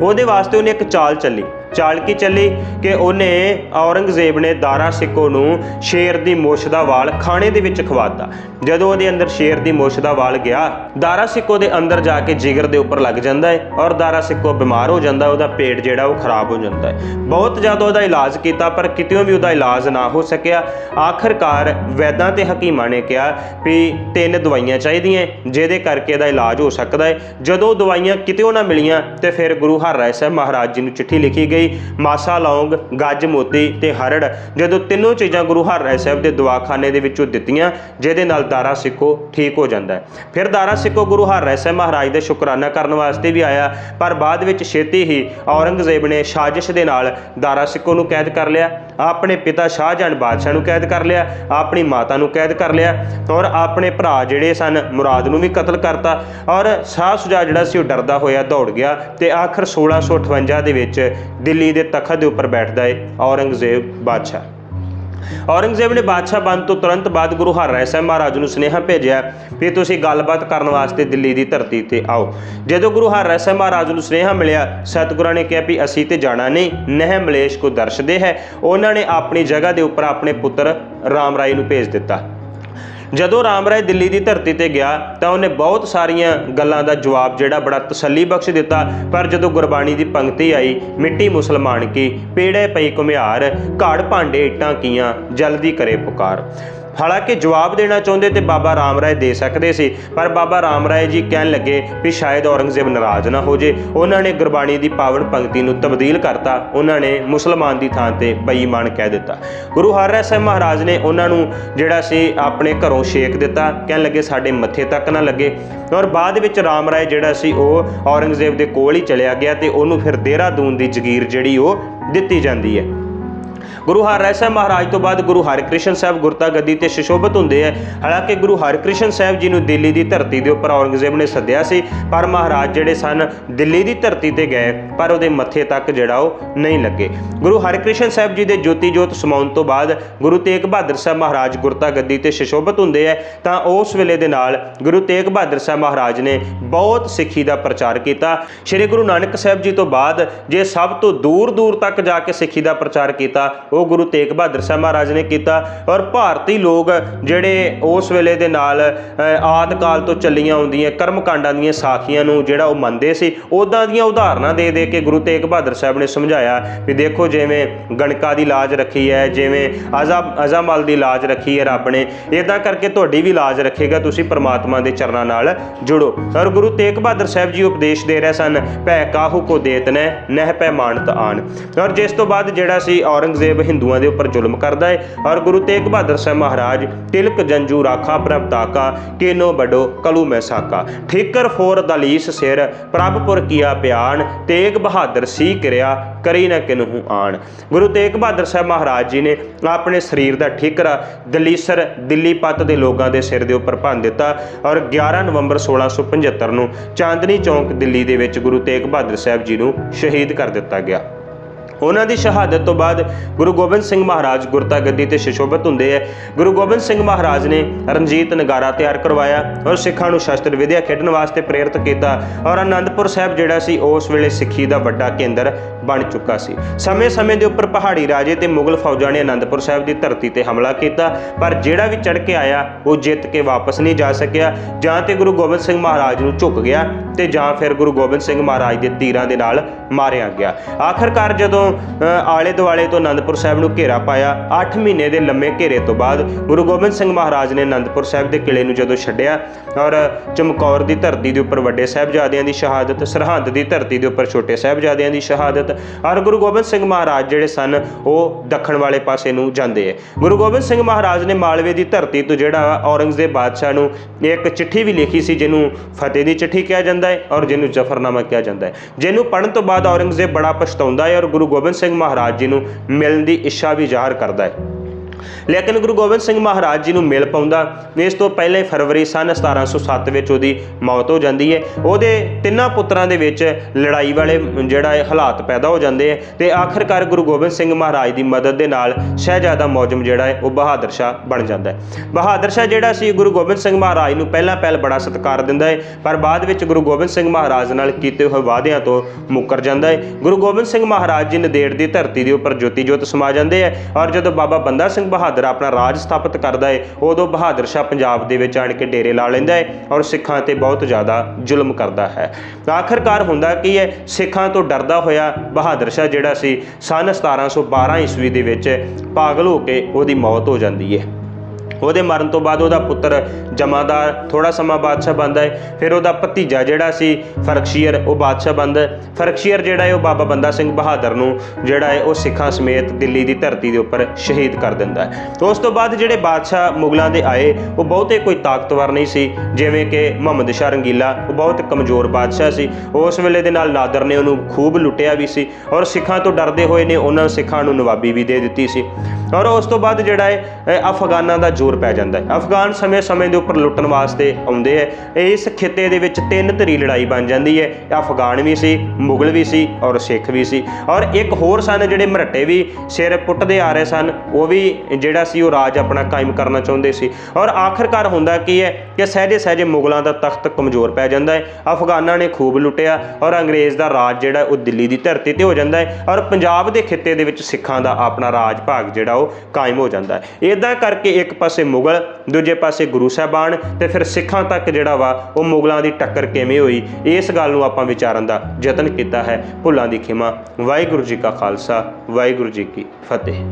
ਉਹਦੇ ਵਾਸਤੇ ਉਹਨੇ ਇੱਕ ਚਾਲ ਚੱਲੀ। ਚਾਲਕੀ ਚੱਲੀ ਕਿ ਉਹਨੇ ਔਰੰਗਜ਼ੇਬ ਨੇ ਦਾਰਾ ਸਿੱਕੋ ਨੂੰ ਸ਼ੇਰ ਦੀ ਮੁੱਛ ਦਾ ਵਾਲ ਖਾਣੇ ਦੇ ਵਿੱਚ ਖਵਾਤਾ। ਜਦੋਂ ਉਹਦੇ ਅੰਦਰ ਸ਼ੇਰ ਦੀ ਮੁੱਛ ਦਾ ਵਾਲ ਗਿਆ, ਦਾਰਾ ਸਿੱਕੋ ਦੇ ਅੰਦਰ ਜਾ ਕੇ ਜਿਗਰ ਦੇ ਉੱਪਰ ਲੱਗ ਜਾਂਦਾ ਹੈ ਔਰ ਦਾਰਾ ਸਿੱਕੋ ਬਿਮਾਰ ਹੋ ਜਾਂਦਾ ਉਹਦਾ ਪੇਟ ਜਿਹੜਾ ਉਹ ਖਰਾਬ ਹੋ ਜਾਂਦਾ ਹੈ। ਬਹੁਤ ਜ਼ਿਆਦਾ ਉਹਦਾ ਇਲਾਜ ਕੀਤਾ, ਪਰ ਕਿਤੇੋਂ ਵੀ ਉਹਦਾ ਇਲਾਜ ਨਾ ਹੋ ਸਕਿਆ। ਆਖਰਕਾਰ ਵੈਦਾਂ ਤੇ ਹਕੀਮਾਂ ਨੇ ਕਿਹਾ ਵੀ ਤਿੰਨ ਦਵਾਈਆਂ ਚਾਹੀਦੀਆਂ ਜਿਹਦੇ ਕਰਕੇ ਇਹਦਾ ਇਲਾਜ ਹੋ ਸਕਦਾ ਹੈ। ਜਦੋਂ ਦਵਾਈਆਂ ਕਿਤੇੋਂ ਨਾ ਮਿਲੀਆਂ, ਤੇ ਫਿਰ ਗੁਰੂ ਹਰ ਰਾਏ ਸਾਹਿਬ ਮਹਾਰਾਜ ਜੀ ਨੂੰ ਚਿੱਠੀ ਲਿਖੀ ਗਈ ਗਈ ਮਾਸਾ ਲੌਂਗ, ਗੱਜ ਮੋਤੀ ਤੇ ਹਰੜ, ਜਦੋਂ ਤਿੰਨੋਂ ਚੀਜ਼ਾਂ ਗੁਰੂ ਹਰਿਰਾਏ ਸਾਹਿਬ ਦੇ ਦਵਾਖਾਨੇ ਦੇ ਵਿੱਚੋਂ ਦਿੱਤੀਆਂ, ਜਿਹਦੇ ਨਾਲ ਦਾਰਾ ਸਿੱਖੋ ਠੀਕ ਹੋ ਜਾਂਦਾ ਹੈ। ਫਿਰ ਦਾਰਾ ਸਿੱਖੋ ਗੁਰੂ ਹਰਿਰਾਏ ਸਾਹਿਬ ਮਹਾਰਾਜ ਦੇ ਸ਼ੁਕਰਾਨਾ ਕਰਨ ਵਾਸਤੇ ਵੀ ਆਇਆ, ਪਰ ਬਾਅਦ ਵਿੱਚ ਛੇਤੀ ਹੀ ਔਰੰਗਜ਼ੇਬ ਨੇ ਸਾਜ਼ਿਸ਼ ਦੇ ਨਾਲ ਦਾਰਾ ਸਿੱਖੋ ਨੂੰ ਕੈਦ ਕਰ ਲਿਆ, ਆਪਣੇ ਪਿਤਾ ਸ਼ਾਹਜਹਾਨ ਬਾਦਸ਼ਾਹ ਨੂੰ ਕੈਦ ਕਰ ਲਿਆ, ਆਪਣੀ ਮਾਤਾ ਨੂੰ ਕੈਦ ਕਰ ਲਿਆ ਔਰ ਆਪਣੇ ਭਰਾ ਜਿਹੜੇ ਸਨ ਮੁਰਾਦ ਨੂੰ ਵੀ ਕਤਲ ਕਰਤਾ ਔਰ ਸ਼ਾਹ ਸੁਜਾ ਜਿਹੜਾ ਸੀ ਉਹ ਡਰਦਾ ਹੋਇਆ ਦੌੜ ਗਿਆ ਤੇ ਆਖਰ 1658 ਦੇ ਵਿੱਚ ਦਿੱਲੀ ਦੇ ਤਖਤ ਦੇ ਉੱਪਰ ਬੈਠਦਾ ਏ, ਔਰੰਗਜ਼ੇਬ ਬਾਦਸ਼ਾਹ। ਔਰੰਗਜ਼ੇਬ ਨੇ ਬਾਦਸ਼ਾਹ ਬਣ ਤੋਂ ਤੁਰੰਤ ਬਾਅਦ ਗੁਰੂ ਹਰਿਰਾਏ ਸਾਹਿਬ ਮਹਾਰਾਜ ਨੂੰ ਸੁਨੇਹਾ ਭੇਜਿਆ, ਵੀ ਤੁਸੀਂ ਗੱਲਬਾਤ ਕਰਨ ਵਾਸਤੇ ਦਿੱਲੀ ਦੀ ਧਰਤੀ ਤੇ ਆਓ। ਜਦੋਂ ਗੁਰੂ ਹਰਿਰਾਏ ਸਾਹਿਬ ਮਹਾਰਾਜ ਨੂੰ ਸੁਨੇਹਾ ਮਿਲਿਆ, ਸਤਿਗੁਰਾਂ ਨੇ ਕਿਹਾ ਵੀ ਅਸੀਂ ਤੇ ਜਾਣਾ ਨਹੀਂ, ਨਹਿ ਮਲੇਸ਼ ਕੋ ਦਰਸ਼ਦੇ ਹੈ, ਉਹਨਾਂ ਨੇ ਆਪਣੀ ਜਗ੍ਹਾ ਦੇ ਉੱਪਰ ਆਪਣੇ ਪੁੱਤਰ ਰਾਮ ਰਾਏ ਨੂੰ ਭੇਜ ਦਿੱਤਾ। ਜਦੋਂ ਰਾਮ ਰਾਏ ਦਿੱਲੀ ਦੀ ਧਰਤੀ ਤੇ ਗਿਆ ਤਾਂ ਉਹਨੇ ਬਹੁਤ ਸਾਰੀਆਂ ਗੱਲਾਂ ਦਾ ਜਵਾਬ ਜਿਹੜਾ ਬੜਾ ਤਸੱਲੀ ਬਖਸ਼ ਦਿੱਤਾ। ਪਰ ਜਦੋਂ ਗੁਰਬਾਣੀ ਦੀ ਪੰਕਤੀ ਆਈ, ਮਿੱਟੀ ਮੁਸਲਮਾਨ ਕੀ, ਪੇੜੇ ਪਈ ਘੁਮਿਆਰ, ਘਾੜ ਭਾਂਡੇ ਇੱਟਾਂ ਕੀਆਂ, ਜਲਦੀ ਕਰੇ ਪੁਕਾਰ। ਹਾਲਾਂਕਿ ਜਵਾਬ ਦੇਣਾ ਚਾਹੁੰਦੇ ਤੇ ਬਾਬਾ ਰਾਮ ਰਾਏ ਦੇ ਸਕਦੇ ਸੀ, ਪਰ ਬਾਬਾ ਰਾਮ ਰਾਏ ਜੀ ਕਹਿਣ ਲੱਗੇ ਵੀ ਸ਼ਾਇਦ ਔਰੰਗਜ਼ੇਬ ਨਾਰਾਜ਼ ਨਾ ਹੋ ਜੇ। ਉਹਨਾਂ ਨੇ ਗੁਰਬਾਣੀ ਦੀ ਪਾਵਨ ਪੰਕਤੀ ਨੂੰ ਤਬਦੀਲ ਕਰਤਾ। ਉਹਨਾਂ ਨੇ ਮੁਸਲਮਾਨ ਦੀ ਥਾਂ ਤੇ ਬੇਈਮਾਨ ਕਹਿ ਦਿੱਤਾ। ਗੁਰੂ ਹਰਿਰਾਏ ਸਾਹਿਬ ਮਹਾਰਾਜ ਨੇ ਉਹਨਾਂ ਨੂੰ ਜਿਹੜਾ ਸੀ ਆਪਣੇ ਘਰੋਂ ਛੇਕ ਦਿੱਤਾ। ਕਹਿਣ ਲੱਗੇ, ਸਾਡੇ ਮੱਥੇ ਤੱਕ ਨਾ ਲੱਗੇ। ਔਰ ਬਾਅਦ ਵਿੱਚ ਰਾਮ ਰਾਏ ਜਿਹੜਾ ਸੀ, ਉਹ ਔਰੰਗਜ਼ੇਬ ਦੇ ਕੋਲ ਹੀ ਚਲਿਆ ਗਿਆ ਤੇ ਉਹਨੂੰ ਫਿਰ ਦੇਹਰਾਦੂਨ ਦੀ ਜ਼ਗੀਰ ਜਿਹੜੀ ਉਹ ਦਿੱਤੀ ਜਾਂਦੀ ਹੈ। ਗੁਰੂ ਹਰਿਰਾਏ ਸਾਹਿਬ ਮਹਾਰਾਜ ਤੋਂ ਬਾਅਦ ਗੁਰੂ ਹਰਿਕ੍ਰਿਸ਼ਨ ਸਾਹਿਬ ਗੁਰਤਾ ਗੱਦੀ ਤੇ ਸ਼ਿਸ਼ੋਭਤ ਹੁੰਦੇ ਆ। ਹਾਲਾਂਕਿ ਗੁਰੂ ਹਰਿਕ੍ਰਿਸ਼ਨ ਸਾਹਿਬ ਜੀ ਨੂੰ ਦਿੱਲੀ ਦੀ ਧਰਤੀ ਦੇ ਉੱਪਰ ਔਰੰਗਜ਼ੇਬ ਨੇ ਸੱਦਿਆ ਸੀ, ਪਰ ਮਹਾਰਾਜ ਜਿਹੜੇ ਸਨ ਦਿੱਲੀ ਦੀ ਧਰਤੀ ਤੇ ਗਏ, ਪਰ ਉਹਦੇ ਮੱਥੇ ਤੱਕ ਜਿਹੜਾ ਉਹ ਨਹੀਂ ਲੱਗੇ। ਗੁਰੂ ਹਰਿਕ੍ਰਿਸ਼ਨ ਸਾਹਿਬ ਜੀ ਦੇ ਜੋਤੀ ਜੋਤ ਸਮਾਉਣ ਤੋਂ ਬਾਅਦ ਗੁਰੂ ਤੇਗ ਬਹਾਦਰ ਸਾਹਿਬ ਮਹਾਰਾਜ ਗੁਰਤਾ ਗੱਦੀ ਤੇ ਸ਼ਿਸ਼ੋਭਤ ਹੁੰਦੇ ਆ, ਤਾਂ ਉਸ ਵੇਲੇ ਦੇ ਨਾਲ ਗੁਰੂ ਤੇਗ ਬਹਾਦਰ ਸਾਹਿਬ ਮਹਾਰਾਜ ਨੇ ਬਹੁਤ ਸਿੱਖੀ ਦਾ ਪ੍ਰਚਾਰ ਕੀਤਾ। ਸ੍ਰੀ ਗੁਰੂ ਨਾਨਕ ਸਾਹਿਬ ਜੀ ਤੋਂ ਬਾਅਦ ਜੇ ਸਭ ਤੋਂ ਦੂਰ ਦੂਰ ਤੱਕ ਜਾ ਕੇ ਸਿੱਖੀ ਦਾ ਪ੍ਰਚਾਰ ਕੀਤਾ ਉਹ ਗੁਰੂ ਤੇਗ ਬਹਾਦਰ ਸਾਹਿਬ ਮਹਾਰਾਜ ਨੇ ਕੀਤਾ ਔਰ ਭਾਰਤੀ ਲੋਕ ਜਿਹੜੇ ਉਸ ਵੇਲੇ ਦੇ ਨਾਲ ਅ, ਆਦਿ ਕਾਲ ਤੋਂ ਚੱਲੀਆਂ ਆਉਂਦੀਆਂ ਕਰਮ ਕਾਂਡਾਂ ਦੀਆਂ ਸਾਖੀਆਂ ਨੂੰ ਜਿਹੜਾ ਉਹ ਮੰਨਦੇ ਸੀ ਉਦਾਂ ਦੀਆਂ ਉਦਾਹਰਨਾਂ ਦੇ ਦੇ ਕੇ ਗੁਰੂ ਤੇਗ ਬਹਾਦਰ ਸਾਹਿਬ ਨੇ ਸਮਝਾਇਆ ਵੀ ਦੇਖੋ ਜਿਵੇਂ ਗਣਕਾ ਦੀ ਲਾਜ ਰੱਖੀ ਹੈ ਜਿਵੇਂ ਅਜ਼ਾ ਅਜ਼ਾਮਲ ਦੀ ਲਾਜ ਰੱਖੀ ਹੈ ਰੱਬ ਨੇ ਇਦਾਂ ਕਰਕੇ ਤੁਹਾਡੀ ਵੀ ਲਾਜ ਰੱਖੇਗਾ ਤੁਸੀਂ ਪਰਮਾਤਮਾ ਦੇ ਚਰਨਾਂ ਨਾਲ ਜੁੜੋ। ਔਰ ਗੁਰੂ ਤੇਗ ਬਹਾਦਰ ਸਾਹਿਬ ਜੀ ਉਪਦੇਸ਼ ਦੇ ਰਹੇ ਸਨ ਭੈ ਕਾਹੂ ਕੋ ਦੇਤ ਨਹਿ ਨਹਿ ਪੈ ਮਾਨਤ ਆਣ ਔਰ ਜਿਸ ਤੋਂ ਬਾਅਦ ਜਿਹੜਾ ਸੀ ਔਰੰਗ ਔਰੰਗਜ਼ੇਬ ਹਿੰਦੂਆਂ ਦੇ ਉੱਪਰ ਜ਼ੁਲਮ ਕਰਦਾ ਹੈ ਔਰ ਗੁਰੂ ਤੇਗ ਬਹਾਦਰ ਸਾਹਿਬ ਮਹਾਰਾਜ ਤਿਲਕ ਜੰਜੂ ਰਾਖਾ ਪ੍ਰਭਤਾਕਾ ਤਾਕਾ ਕੀਨੋ ਬਡੋ ਕਲੂ ਮੈਂ ਸਾਕਾ। ਠੀਕਰ ਫੋਰ ਦਲੀਸ ਸਿਰ ਪ੍ਰਭਪੁਰ ਕੀਆ ਪਿਆਨ ਤੇਗ ਬਹਾਦਰ ਸੀ ਕਿਰਿਆ, ਕਰੀ ਨਾ ਕਿਨਹੂ ਆਣ। ਗੁਰੂ ਤੇਗ ਬਹਾਦਰ ਸਾਹਿਬ ਮਹਾਰਾਜ ਜੀ ਨੇ ਆਪਣੇ ਸਰੀਰ ਦਾ ਠੀਕਰਾ ਦਲੀਸਰ ਦਿੱਲੀ ਪੱਤ ਦੇ ਲੋਕਾਂ ਦੇ ਸਿਰ ਦੇ ਉੱਪਰ ਭੰਨ ਦਿੱਤਾ ਔਰ 11 ਨਵੰਬਰ 1675 ਨੂੰ ਚਾਂਦਨੀ ਚੌਂਕ ਦਿੱਲੀ ਦੇ ਵਿੱਚ ਗੁਰੂ ਤੇਗ ਬਹਾਦਰ ਸਾਹਿਬ ਜੀ ਨੂੰ ਸ਼ਹੀਦ ਕਰ ਦਿੱਤਾ ਗਿਆ। ਉਹਨਾਂ ਦੀ ਸ਼ਹਾਦਤ ਤੋਂ ਬਾਅਦ ਗੁਰੂ ਗੋਬਿੰਦ ਸਿੰਘ ਮਹਾਰਾਜ ਗੁਰਤਾ ਗੱਦੀ ਤੇ ਸ਼ਿਸ਼ੋਭਤ ਹੁੰਦੇ ਹੈ ਗੁਰੂ ਗੋਬਿੰਦ ਸਿੰਘ ਮਹਾਰਾਜ ਨੇ ਰਣਜੀਤ ਨਗਾਰਾ ਤਿਆਰ ਕਰਵਾਇਆ ਔਰ ਸਿੱਖਾਂ ਨੂੰ ਸ਼ਸਤਰ ਵਿਦਿਆ ਖੇਡਣ ਵਾਸਤੇ ਪ੍ਰੇਰਿਤ ਕੀਤਾ ਔਰ ਆਨੰਦਪੁਰ ਸਾਹਿਬ ਜਿਹੜਾ ਸੀ, ਉਸ ਵੇਲੇ ਸਿੱਖੀ ਦਾ ਵੱਡਾ ਕੇਂਦਰ ਬਣ ਚੁੱਕਾ ਸੀ। ਸਮੇਂ-ਸਮੇਂ ਦੇ ਉੱਪਰ ਪਹਾੜੀ ਰਾਜੇ ਤੇ ਮੁਗਲ ਫੌਜਾਂ ਨੇ ਆਨੰਦਪੁਰ ਸਾਹਿਬ ਦੀ ਧਰਤੀ ਤੇ ਹਮਲਾ ਕੀਤਾ, ਪਰ ਜਿਹੜਾ ਵੀ ਚੜ ਕੇ ਆਇਆ, ਉਹ ਜਿੱਤ ਕੇ ਵਾਪਸ ਨਹੀਂ ਜਾ ਸਕਿਆ, ਜਾਂ ਤੇ ਗੁਰੂ ਗੋਬਿੰਦ ਸਿੰਘ ਮਹਾਰਾਜ ਨੂੰ ਝੁਕ ਗਿਆ ਤੇ ਜਾਂ ਫਿਰ ਗੁਰੂ ਗੋਬਿੰਦ ਸਿੰਘ ਮਹਾਰਾਜ ਦੇ ਤੀਰਾਂ ਦੇ ਨਾਲ ਮਾਰਿਆ ਗਿਆ। ਆਖਰਕਾਰ ਜਦੋਂ ਅ, ਆਲੇ ਦੁਆਲੇ ਤੋਂ ਅਨੰਦਪੁਰ ਸਾਹਿਬ ਨੂੰ ਘੇਰਾ ਪਾਇਆ। 8 ਮਹੀਨੇ ਦੇ ਲੰਮੇ ਘੇਰੇ ਤੋਂ ਬਾਅਦ ਗੁਰੂ ਗੋਬਿੰਦ ਸਿੰਘ ਮਹਾਰਾਜ ਨੇ ਅਨੰਦਪੁਰ ਸਾਹਿਬ ਦੇ ਕਿਲੇ ਨੂੰ ਜਦੋਂ ਛੱਡਿਆ ਔਰ ਚਮਕੌਰ ਦੀ ਧਰਤੀ ਦੇ ਉੱਪਰ ਵੱਡੇ ਸਾਹਿਬਜ਼ਾਦਿਆਂ ਦੀ ਸ਼ਹਾਦਤ ਸਰਹੰਦ ਦੀ ਧਰਤੀ ਦੇ ਉੱਪਰ ਛੋਟੇ ਸਾਹਿਬਜ਼ਾਦਿਆਂ ਦੀ ਸ਼ਹਾਦਤ ਔਰ ਗੁਰੂ ਗੋਬਿੰਦ ਸਿੰਘ ਮਹਾਰਾਜ ਜਿਹੜੇ ਸਨ ਉਹ ਦੱਖਣ ਵਾਲੇ ਪਾਸੇ ਨੂੰ ਜਾਂਦੇ ਹੈ ਗੁਰੂ ਗੋਬਿੰਦ ਸਿੰਘ ਮਹਾਰਾਜ ਨੇ ਮਾਲਵੇ ਦੀ ਧਰਤੀ ਤੋਂ ਜਿਹੜਾ ਔਰੰਗਜ਼ੇਬ ਬਾਦਸ਼ਾਹ ਨੂੰ ਇੱਕ ਚਿੱਠੀ ਵੀ ਲਿਖੀ ਸੀ ਜਿਹਨੂੰ ਫਤਿਹ ਦੀ ਚਿੱਠੀ ਕਿਹਾ ਜਾਂਦਾ ਹੈ ਔਰ ਜਿਹਨੂੰ ਜ਼ਫਰਨਾਮਾ ਕਿਹਾ ਜਾਂਦਾ ਹੈ। ਜਿਹਨੂੰ ਪੜਨ ਤੋਂ ਬਾਅਦ ਔਰੰਗਜ਼ੇਬ ਬੜਾ ਪਛਤਾਉਂਦਾ ਹੈ ਔਰ ਗੁਰੂ ਗੋਬਿੰਦ ਸਿੰਘ ਮਹਾਰਾਜ ਜੀ ਨੂੰ ਮਿਲਣ ਦੀ ਇੱਛਾ ਵੀ ਜ਼ਾਹਰ ਕਰਦਾ ਹੈ। ਲੇਕਿਨ ਗੁਰੂ ਗੋਬਿੰਦ ਸਿੰਘ ਮਹਾਰਾਜ ਜੀ ਨੂੰ ਮਿਲ ਪਾਉਂਦਾ ਇਸ ਤੋਂ ਪਹਿਲੇ ਫਰਵਰੀ ਸਨ 1707 ਵਿੱਚ ਉਹਦੀ ਮੌਤ ਹੋ ਜਾਂਦੀ ਹੈ ਉਹਦੇ ਤਿੰਨਾਂ ਪੁੱਤਰਾਂ ਦੇ ਵਿੱਚ ਲੜਾਈ ਵਾਲੇ ਜਿਹੜਾ ਇਹ ਹਾਲਾਤ ਪੈਦਾ ਹੋ ਜਾਂਦੇ ਹੈ ਤੇ ਆਖਰਕਾਰ ਗੁਰੂ ਗੋਬਿੰਦ ਸਿੰਘ ਮਹਾਰਾਜ ਦੀ ਮਦਦ ਦੇ ਨਾਲ ਸ਼ਹਿਜ਼ਾਦਾ ਮੌਜਮ ਜਿਹੜਾ ਹੈ ਉਹ ਬਹਾਦਰ ਸ਼ਾਹ ਬਣ ਜਾਂਦਾ ਹੈ ਬਹਾਦਰ ਸ਼ਾਹ ਜਿਹੜਾ ਸੀ, ਗੁਰੂ ਗੋਬਿੰਦ ਸਿੰਘ ਮਹਾਰਾਜ ਨੂੰ ਪਹਿਲਾਂ ਪਹਿਲ ਬੜਾ ਸਤਿਕਾਰ ਦਿੰਦਾ ਹੈ ਪਰ ਬਾਅਦ ਵਿੱਚ ਗੁਰੂ ਗੋਬਿੰਦ ਸਿੰਘ ਮਹਾਰਾਜ ਨਾਲ ਕੀਤੇ ਹੋਏ ਵਾਅਦਿਆਂ ਤੋਂ ਮੁੱਕਰ ਜਾਂਦਾ ਹੈ ਗੁਰੂ ਗੋਬਿੰਦ ਸਿੰਘ ਮਹਾਰਾਜ ਜੀ ਨਦੇੜ ਦੀ ਧਰਤੀ ਦੇ ਉੱਪਰ ਜੋਤੀ ਜੋਤ ਸਮਾ ਜਾਂਦੇ ਹੈ ਔਰ ਜਦੋਂ ਬਾਬਾ ਬੰਦਾ ਸਿੰਘ ਬਹਾਦਰ ਆਪਣਾ ਰਾਜ ਸਥਾਪਿਤ ਕਰਦਾ ਹੈ ਉਦੋਂ ਬਹਾਦਰ ਸ਼ਾਹ ਪੰਜਾਬ ਦੇ ਵਿੱਚ ਆਣ ਕੇ ਡੇਰੇ ਲਾ ਲੈਂਦਾ ਹੈ ਔਰ ਸਿੱਖਾਂ ਤੇ ਬਹੁਤ ਜ਼ਿਆਦਾ ਜ਼ੁਲਮ ਕਰਦਾ ਹੈ। ਆਖਰਕਾਰ ਹੁੰਦਾ ਕੀ ਹੈ ਸਿੱਖਾਂ ਤੋਂ ਡਰਦਾ ਹੋਇਆ ਬਹਾਦਰ ਸ਼ਾਹ ਜਿਹੜਾ ਸੀ, ਸਨ 1712 ਈਸਵੀ ਦੇ ਵਿੱਚ ਪਾਗਲ ਹੋ ਕੇ ਉਹਦੀ ਮੌਤ ਹੋ ਜਾਂਦੀ ਹੈ ਉਹਦੇ ਮਰਨ ਤੋਂ ਬਾਅਦ ਉਹਦਾ ਪੁੱਤਰ ਜਮਾਦਾਰ ਥੋੜਾ ਸਮਾਂ ਬਾਦਸ਼ਾਹ ਬਣਦਾ ਹੈ, ਫਿਰ ਉਹਦਾ ਭਤੀਜਾ ਜਿਹੜਾ ਸੀ ਫਰਕਸ਼ੀਅਰ ਉਹ ਬਾਦਸ਼ਾਹ ਬਣਦਾ ਹੈ। ਫਰਕਸ਼ੀਰ ਜਿਹੜਾ ਹੈ, ਉਹ ਬਾਬਾ ਬੰਦਾ ਸਿੰਘ ਬਹਾਦਰ ਨੂੰ ਜਿਹੜਾ ਹੈ, ਉਹ ਸਿੱਖਾਂ ਸਮੇਤ ਦਿੱਲੀ ਦੀ ਧਰਤੀ ਦੇ ਉੱਪਰ ਸ਼ਹੀਦ ਕਰ ਦਿੰਦਾ ਹੈ। ਤੋਂ ਉਸ ਤੋਂ ਬਾਅਦ ਜਿਹੜੇ ਬਾਦਸ਼ਾਹ ਮੁਗਲਾਂ ਦੇ ਆਏ, ਉਹ ਬਹੁਤੇ ਕੋਈ ਤਾਕਤਵਰ ਨਹੀਂ ਸੀ, ਜਿਵੇਂ ਕਿ ਮੁਹੰਮਦ ਸ਼ਾਹ ਰੰਗੀਲਾ, ਉਹ ਬਹੁਤ ਕਮਜ਼ੋਰ ਬਾਦਸ਼ਾਹ ਸੀ। ਉਸ ਵੇਲੇ ਦੇ ਨਾਲ ਨਾਦਰ ਨੇ ਉਹਨੂੰ ਖੂਬ ਲੁੱਟਿਆ ਵੀ ਸੀ ਔਰ ਸਿੱਖਾਂ ਤੋਂ ਡਰਦੇ ਹੋਏ ਨੇ ਉਹਨਾਂ ਸਿੱਖਾਂ ਨੂੰ ਨਵਾਬੀ ਵੀ ਦੇ ਦਿੱਤੀ ਸੀ। ਔਰ ਉਸ ਤੋਂ ਬਾਅਦ ਜਿਹੜਾ ਹੈ ਅਫਗਾਨਾਂ ਦਾ ਜੋ ਜ਼ੋਰ ਪੈ ਜਾਂਦਾ ਹੈ। ਅਫਗਾਨ ਸਮੇਂ-ਸਮੇਂ ਦੇ ਉੱਪਰ ਲੁੱਟਣ ਵਾਸਤੇ ਆਉਂਦੇ ਹੈ। ਇਸ ਖਿੱਤੇ ਦੇ ਵਿੱਚ ਤਿੰਨ ਧਰੀ ਲੜਾਈ ਬਣ ਜਾਂਦੀ ਹੈ। ਅਫਗਾਨ ਵੀ ਸੀ, ਮੁਗਲ ਵੀ ਸੀ ਔਰ ਸਿੱਖ ਵੀ ਸੀ। ਔਰ ਇੱਕ ਹੋਰ ਸਨ ਜਿਹੜੇ ਮਰਹੱਟੇ ਵੀ ਸਿਰ ਪੁੱਟਦੇ ਆ ਰਹੇ ਸਨ, ਉਹ ਵੀ ਜਿਹੜਾ ਸੀ ਉਹ ਰਾਜ ਆਪਣਾ ਕਾਇਮ ਕਰਨਾ ਚਾਹੁੰਦੇ ਸੀ। ਔਰ ਆਖਰਕਾਰ ਹੁੰਦਾ ਕੀ ਹੈ ਕਿ ਸਹਿਜੇ ਸਹਿਜੇ ਮੁਗਲਾਂ ਦਾ ਤਖਤ ਕਮਜ਼ੋਰ ਪੈ ਜਾਂਦਾ ਹੈ। ਅਫਗਾਨਾਂ ਨੇ ਖੂਬ ਲੁੱਟਿਆ ਔਰ ਅੰਗਰੇਜ਼ ਦਾ ਰਾਜ ਜਿਹੜਾ ਉਹ ਦਿੱਲੀ ਦੀ ਧਰਤੀ ਤੇ ਹੋ ਜਾਂਦਾ ਹੈ ਔਰ ਪੰਜਾਬ ਦੇ ਖਿੱਤੇ ਦੇ ਵਿੱਚ ਸਿੱਖਾਂ ਦਾ ਆਪਣਾ ਰਾਜ ਭਾਗ ਜਿਹੜਾ ਉਹ ਕਾਇਮ ਹੋ ਜਾਂਦਾ ਹੈ। ਇਦਾਂ ਕਰਕੇ ਇੱਕ ਪਾਸੇ ਮੁਗਲ, ਦੂਜੇ ਪਾਸੇ ਗੁਰੂ ਸਾਹਿਬਾਨ ਤੇ ਫਿਰ ਸਿੱਖਾਂ ਤੱਕ ਜਿਹੜਾ ਵਾ ਉਹ ਮੁਗਲਾਂ ਦੀ ਟੱਕਰ ਕਿਵੇਂ ਹੋਈ, ਇਸ ਗੱਲ ਨੂੰ ਆਪਾਂ ਵਿਚਾਰਨ ਦਾ ਯਤਨ ਕੀਤਾ ਹੈ ਭੁੱਲਾਂ ਦੀ ਖਿਮਾ। ਵਾਹਿਗੁਰੂ ਜੀ ਕਾ ਖਾਲਸਾ, ਵਾਹਿਗੁਰੂ ਜੀ ਕੀ ਫਤਿਹ।